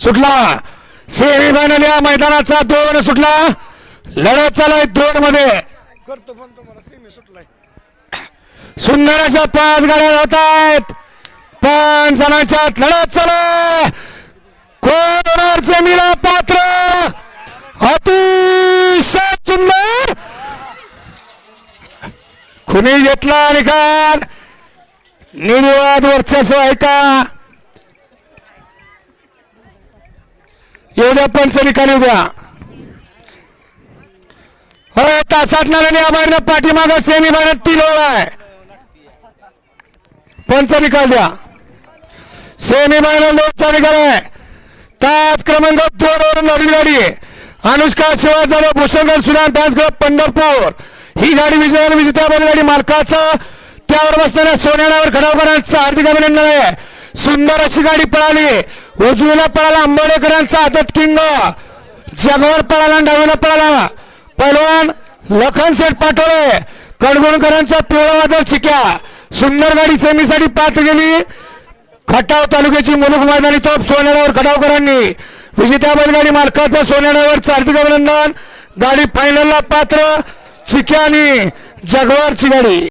सुटला. Semi final या मैदानाचा दोन सुटला. लढत चालाय दोन मध्ये करतो पण तुम्हाला सेमी सुटलाय सुंदर अशा पाच गाड्या होत आहेत. पाच जणांच्या लढत चालाय कोण होणार सेमीला पात्र? अतिशय सुंदर. कुणी घेतला निकाल. निर्वाद वर्चस्व आहे का? एवढ्या पंच निकाल द्या. हो तासात नाल्याने आभारनं पाठीमागं सेमी भागात तीन ओळ आहे. पंच निकाल द्या. सेमी फायनल दोनचा निकाल आहे. तास क्रमांक दोन वरून नवीन गाडी अनुष्का शिवाय जाधव भूषणगड सुदान डान्स क्लब पंढरपूर. ही गाडी विजयाला विजेत्या गाडी मालकाचा. त्यावर बसणाऱ्या सोन्यावर खडावकरांचं हार्दिक अभिनंदन आहे. सुंदर अशी गाडी पळाली. उजवीला पळाला आंबोडेकरांचा आदत किंग. जगावर पळाला डावीला पळाला. पलवान लखन सेठ पाटोळे कडगुणकरांचा पिवळा वादळ चिक्या. सुंदर गाडी सेमीसाठी पात्र गेली. खटाव तालुक्याची मुलुक मैदानी तोप सोन्यावर खटावकरांनी. विजेत्या बैलगाडी मालकाचं सोन्यावर हार्दिक अभिनंदन. गाडी फायनलला पात्र चिक्या आणि जगवारची गाडी